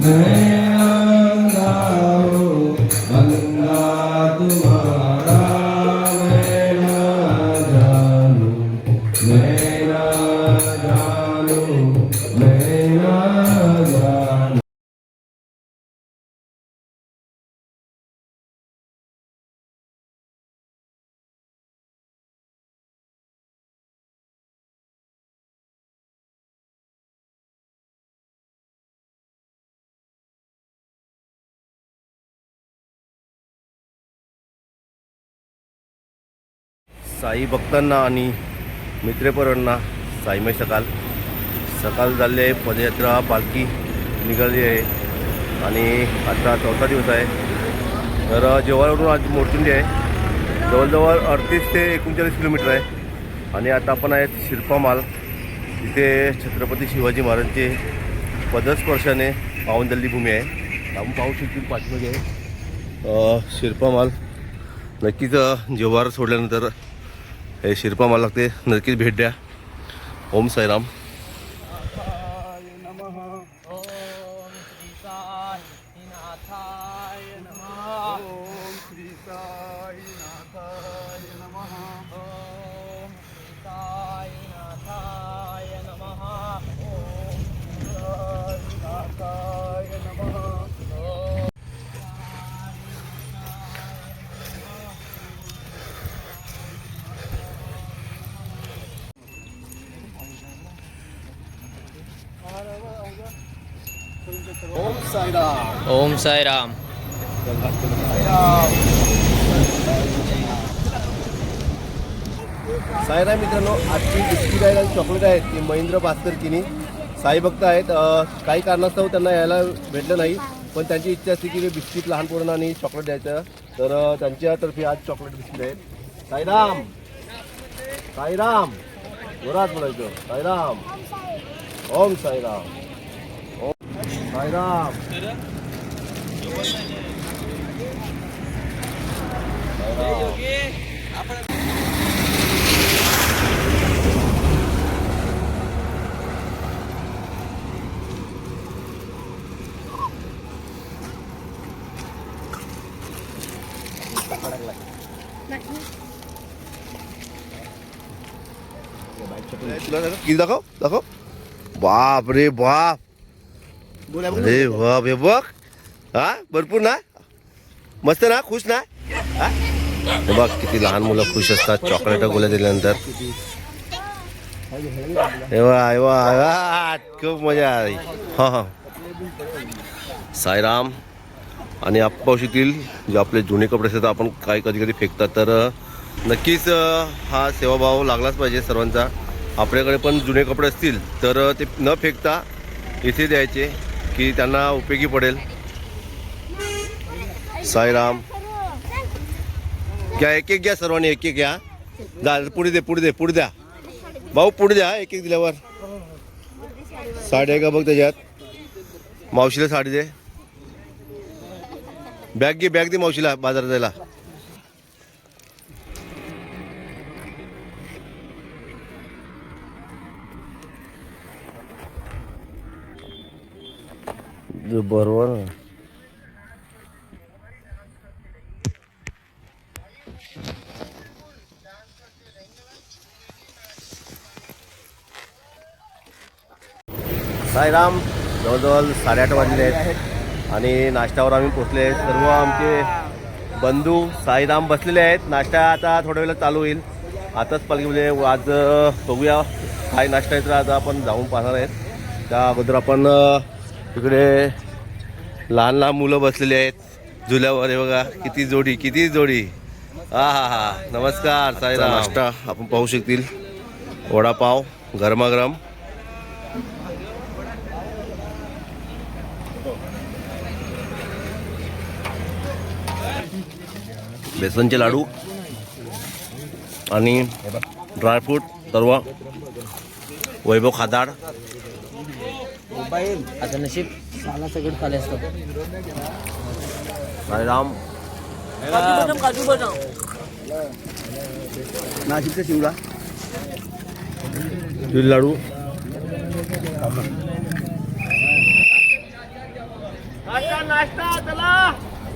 ne? Sai भक्तांना आणि मित्रेपरांना साईमय सकाळ सकाळ झाले आहे पदयात्रा पालखी निघाली आहे. आणि आता चौथा दिवस आहे. तर जेव्हावरून आज मोडचुंडी आहे. जवळजवळ अडतीस ते एकोणचाळीस किलोमीटर आहे. आणि आता आपण आहेत शिल्पामाल तिथे छत्रपती शिवाजी महाराजांचे पदस्पर्शाने पावनदल्ली भूमी आहे. आपण पाहू शकतील पाठीमागे. शिल्पामाल नक्कीच जेव्हार सोडल्यानंतर हे शिल्पामाल लागते नक्कीच भेट द्या. ओम साईराम. साईराम. ओम साईराम. साईराम मित्रांनो आजची बिस्किट आहेत आणि चॉकलेट आहेत ती महेंद्र भास्कर किनी. साई भक्त आहेत. काही कारणास्तव त्यांना यायला भेटलं नाही पण त्यांची इच्छा असते की बिस्किट लहान पोरांना आणि चॉकलेट द्यायचं. तर त्यांच्यातर्फे आज चॉकलेट बिस्किट आहेत साईराम! साईराम! जोरात बोलायचं. साईराम! ओम साईराम! ओम साईराम किती दाखव दाखव बाप रे बाप अरे वा हे बघ हा भरपूर ना? मस्त ना? खुश ना? हा? बघ किती लहान मुलं खुश असतात चॉकलेट गोळ्या दिल्यानंतर. वा, वा, खूप मजा आली. हा हा. साईराम आणि आप्पावशीतील जे आपले जुने कपडे असतात आपण काय कधी कधी फेकतात तर नक्कीच हा सेवाभाव लागलाच पाहिजे सर्वांचा. आपल्याकडे पण जुने कपडे असतील तर ते न फेकता इथे द्यायचे. की त्यांना उपयोगी पडेल. साईराम. घ्या एक एक घ्या सर्वांनी एक एक घ्या. जा पुढे दे पुढे दे पुढे द्या. भाऊ पुढे द्या एक एक दिल्यावर. साडी आहे का बघ त्याच्यात. मावशीला साडी दे. बॅग घे बॅग दे मावशीला बाजारात जायला. बरोबर साईराम जवळजवळ साडेआठ वाजले आहेत आणि नाश्त्यावर आम्ही पोचले आहेत सर्व आमचे बंधू साईराम बसलेले आहेत नाश्ता आता थोड्या वेळा चालू होईल आताच पालखीमध्ये आज बघूया काय नाश्ता आहे तर आज आपण जाऊन पाहणार आहेत त्या अगोदर आपण तिकडे लहान लहान मुलं बसलेली आहेत. झुल्यावर हे बघा किती जोडी किती जोडी. हा हा हा. नमस्कार साईराम. नाश्ता आपण पाहू शकतील. वडापाव गरमागरम. बेसनचे लाडू आणि ड्रायफ्रूट सर्व वैभव खादाड. आता नशीब साला सगळं खाली असतो. साईराम काजू बदाम नाशिकचा चिवडा तिळ लाडू.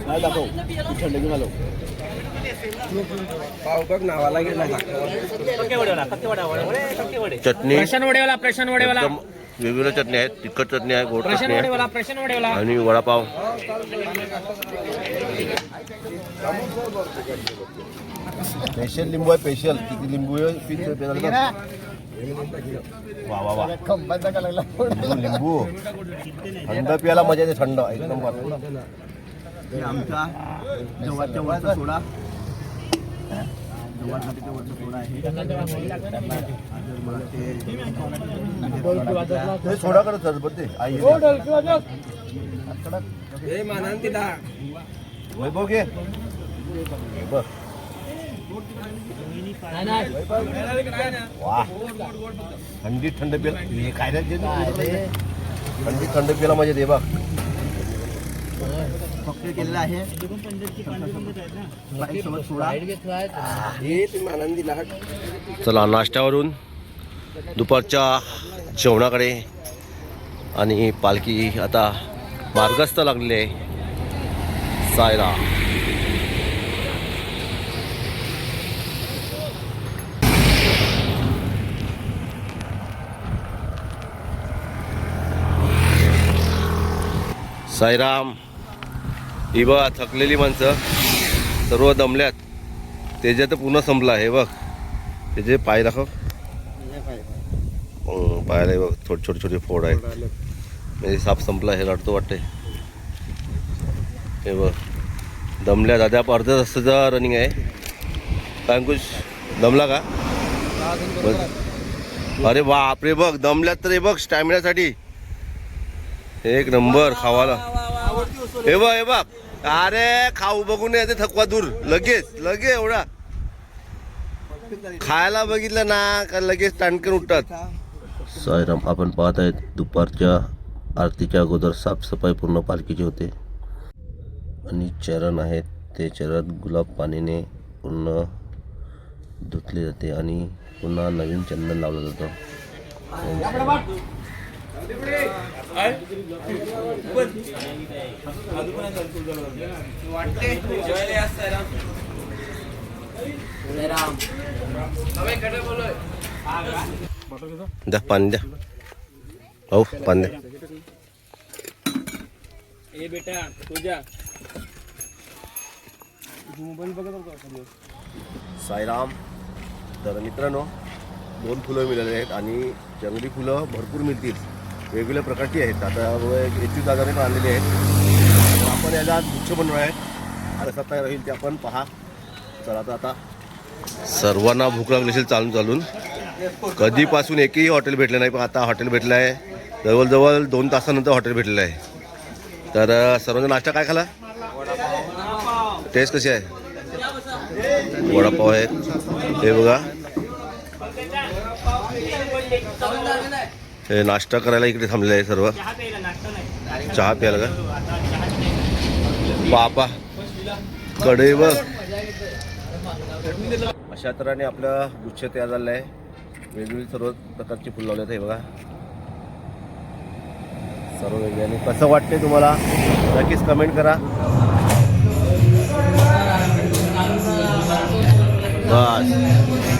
नाही दाखव. थंड घेऊन आलो. चटणी. प्रशांत वडेवाला प्रशांत वडेवाला. एकदम वेगवेगळ्या चटणी आहेत तिखट चटणी आहे गोड चटणी आहे. आणि वडापाव. स्पेशल लिंबू आहे स्पेशल किती लिंबू? वा वा वा. लिंबू लिंबू. थंड प्यायला मजा येते थंड. एक नंबर आमचा सोडा. ते वरचं सोडा आहे मला आई वैभव घे. बघ. थंडी थंड पेला हे काय? थंडी थंड पेला म्हणजे दे बघ कॉकटेल आहे. सोडा. चला नाश्त्यावरून दुपारच्या जेवणाकडे आणि पालखी आता मार्गस्थ लागलेली आहे. सायरा. साईराम ही बघ थकलेली माणसं. सर्व दमल्यात. त्याच्यात पूर्ण संपला हे बघ. त्याचे पाय दाखव. हो, पायाला हे बघ छोटे छोटे छोटे फोड आहे म्हणजे साप संपला हे लढतो वाटते हे बघ. दमल्या दादा अर्ध्या तासाचा रनिंग आहे. काय अंकुश दमला का? अरे बापरे बघ दमल्यात तर हे बघ स्टॅमिनासाठी एक नंबर खावाला. हे बघ हे बघ. अरे खाऊ बघून येते थकवा दूर. लगेच लगेच एवढा. खायला बघितलं ना का लगेच टाणकन उठतात. सायराम आपण पाहत आहेत दुपारच्या आरतीच्या अगोदर साफसफाई पूर्ण पालखीची होते. आणि चरण आहेत ते चरण गुलाब पाण्याने पूर्ण धुतले जाते आणि पुन्हा नवीन चंदन लावलं जातं. द्या पाणी द्या. हो पाणी द्या. ए बेटा तुझ्या साईराम तर मित्रांनो दोन फुलं मिळाले आहेत आणि जंगली फुलं भरपूर मिळतील. वेगवेगळ्या प्रकारची आहेत. आता एकवीस जागा पण आणलेली आहेत. आपण याला गुच्छ बनवणार आहे. आणि कसा तयार होईल ते आपण पहा. चला तर आता सर्वांना भूक लागली असेल चालून चालून. कधीपासून एकही हॉटेल भेटलं नाही. पण आता हॉटेल भेटलं आहे. जवळजवळ दोन तासानंतर हॉटेल भेटलेलं आहे. तर सर्वांचा नाश्ता काय खाला? टेस्ट कशी आहे? वडापाव आहे हे बघा. हे नाश्ता करायला इकडे थांबलेले आहे सर्व. चहा प्यायला का? बापा कडे बघ. अशा तऱ्हेने आपलं गुच्छ तयार झालेलं आहे. वेगवेगळी सर्व प्रकारची फुलं लावले आहेत हे बघा. सर्व वेगळे. आणि कसं वाटते तुम्हाला? नक्कीच कमेंट करा. बस.